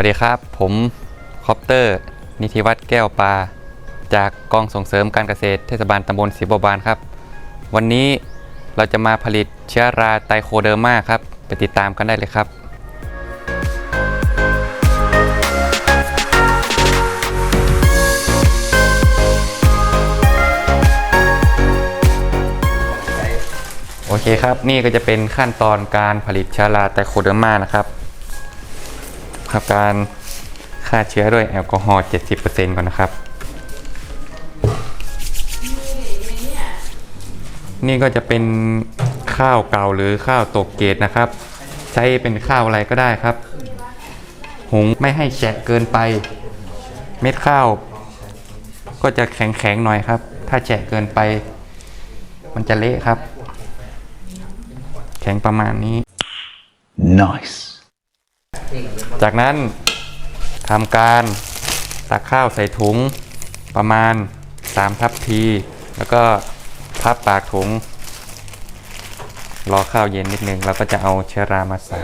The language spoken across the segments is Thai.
วัสดีครับ ผมคอปเตอร์ นิติวัฒน์แก้วปลาจากกองส่งเสริมการเกษตรเทศบาลตำบลศรีบัวบานครับ วันนี้เราจะมาผลิตเชื้อราไตโคเดอร์มาครับ ไปติดตามกันได้เลยครับโอเคครับ นี่ก็จะเป็นขั้นตอนการผลิตเชื้อราไตโคเดอร์มานะครับ ครับการฆ่าเชื้อด้วยแอลกอฮอล์70%ก่อนนะครับ นี่ก็จะเป็นข้าวเก่าหรือข้าวตกเกรดนะครับ ใช้เป็นข้าวอะไรก็ได้ครับ หุงไม่ให้แฉะเกินไป เม็ดข้าว ก็จะแข็งๆหน่อยครับ ถ้าแฉะเกินไป มันจะเละครับ แข็งประมาณนี้ Nice. จากนั้นทำการตักข้าวใส่ถุงประมาณ3ทัพพีแล้วก็พับปากถุง รอข้าวเย็นนิดนึง แล้วก็จะเอาเชื้อรามาใส่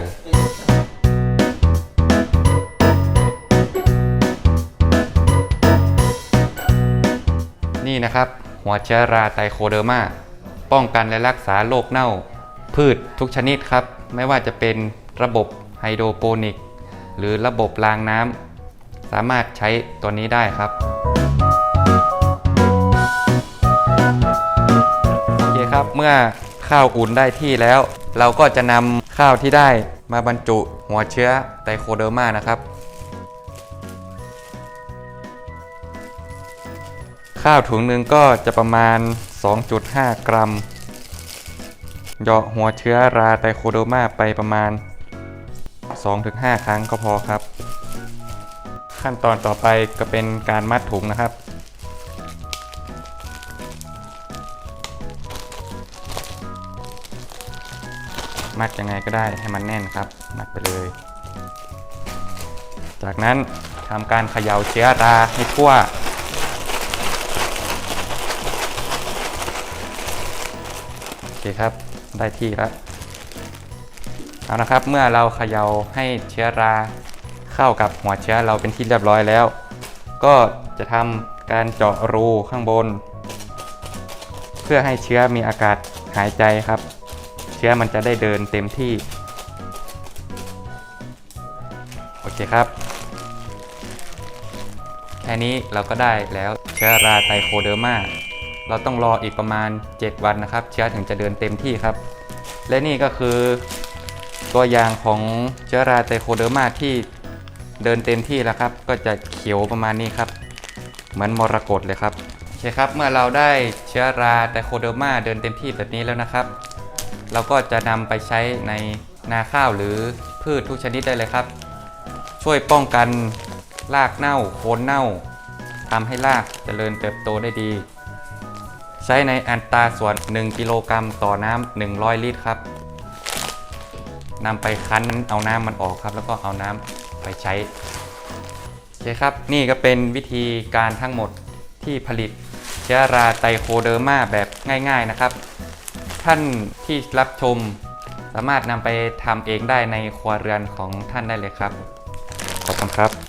นี่นะครับ หัวเชื้อราไตโคเดอร์มาป้องกันและรักษาโรคเน่า พืชทุกชนิดครับ ไม่ว่าจะเป็นระบบ ไฮโดรโปนิก หรือระบบรางน้ำสามารถใช้ตัวนี้ได้ครับ โอเคครับเมื่อข้าวอุ่นได้ที่แล้ว เราก็จะนำข้าวที่ได้มาบรรจุหัวเชื้อไตโคเดอร์มานะครับ ข้าวถุงหนึ่งก็จะประมาณ 2.5 กรัมเหยาะหัวเชื้อราไตโคโดมาไปประมาณ 2-5 ครั้งก็พอครับ ขั้นตอนต่อไปก็เป็นการมัดถุงนะครับมัดยังไงก็ได้ให้มันแน่นครับ มัดไปเลย จากนั้นทำการเขย่าเชื้อราให้ทั่ว โอเคครับ ได้ที่แล้ว เอานะครับเมื่อเราเขย่าให้เชื้อราเข้ากับหัวเชื้อเราเป็นที่เรียบร้อยแล้ว ก็จะทำการเจาะรูข้างบน เพื่อให้เชื้อมีอากาศหายใจครับ เชื้อมันจะได้เดินเต็มที่ โอเคครับ แค่นี้เราก็ได้แล้วเชื้อราไตโคเดอร์มาเราต้องรออีกประมาณ 7 วันนะครับ เชื้อถึงจะเดินเต็มที่ครับ และนี่ก็คือ ตัวอย่างของเชื้อราไตโคเดอร์มาที่เดินเต็มที่แล้วครับ ก็จะเขียวประมาณนี้ครับ เหมือนมรกตเลยครับโอเคครับ เมื่อเราได้เชื้อราไตโคเดอร์มาเดินเต็มที่แบบนี้แล้วนะครับ เราก็จะนำไปใช้ในนาข้าวหรือพืชทุกชนิดได้เลยครับ ช่วยป้องกันรากเน่าโคนเน่าทำให้รากเจริญเติบโตได้ดี ใช้ในอัตราส่วน 1 กิโลกรัมต่อน้ำ100 ลิตรครับ นำไปคั้นเอาน้ำมันออกครับ แล้วก็เอาน้ำไปใช้โอเคครับ นี่ก็เป็นวิธีการทั้งหมดที่ผลิตเชื้อราไตโคเดอร์มาแบบง่าย ๆนะครับ ท่านที่รับชมสามารถนำไปทำเองได้ในครัวเรือนของท่านได้เลยครับ ขอบคุณครับ